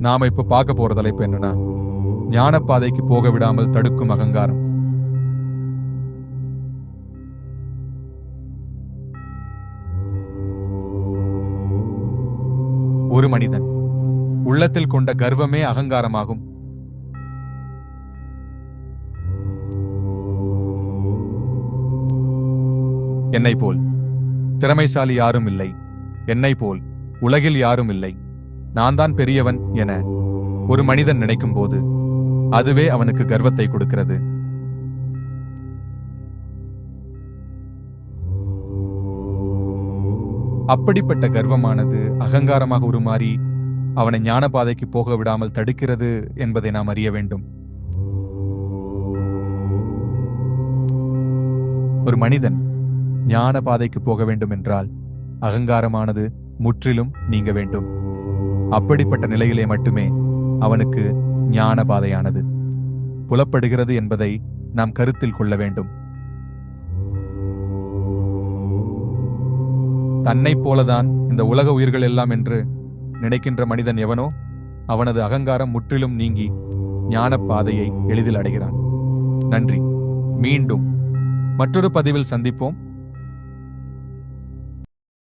நாம இப்ப பார்க்க போற தலைப்பு என்னன்னா ஞானப்பாதைக்கு போக விடாமல் தடுக்கும் அகங்காரம். ஒரு மனிதன் உள்ளத்தில் கொண்ட கர்வமே அகங்காரமாகும். என்னை போல். திறமைசாலி யாரும் இல்லை. என்னை போல். உலகில் யாரும் இல்லை. நான் தான் பெரியவன் என ஒரு மனிதன் நினைக்கும் போது அதுவே அவனுக்கு கர்வத்தை கொடுக்கிறது. அப்படிப்பட்ட கர்வமானது அகங்காரமாக உருமாறி அவனை ஞானபாதைக்கு போக விடாமல் தடுக்கிறது என்பதை நாம் அறிய வேண்டும். ஒரு மனிதன் ஞான பாதைக்கு போக வேண்டும் என்றால் அகங்காரமானது முற்றிலும் நீங்க வேண்டும். அப்படிப்பட்ட நிலையிலே மட்டுமே அவனுக்கு ஞான பாதையானது புலப்படுகிறது என்பதை நாம் கருத்தில் கொள்ள வேண்டும். தன்னைப் போலதான் இந்த உலக உயிர்கள் எல்லாம் என்று நினைக்கின்ற மனிதன் எவனோ அவனது அகங்காரம் முற்றிலும் நீங்கி ஞானப்பாதையை எளிதில் அடைகிறான். நன்றி. மீண்டும் மற்றொரு பதிவில் சந்திப்போம்.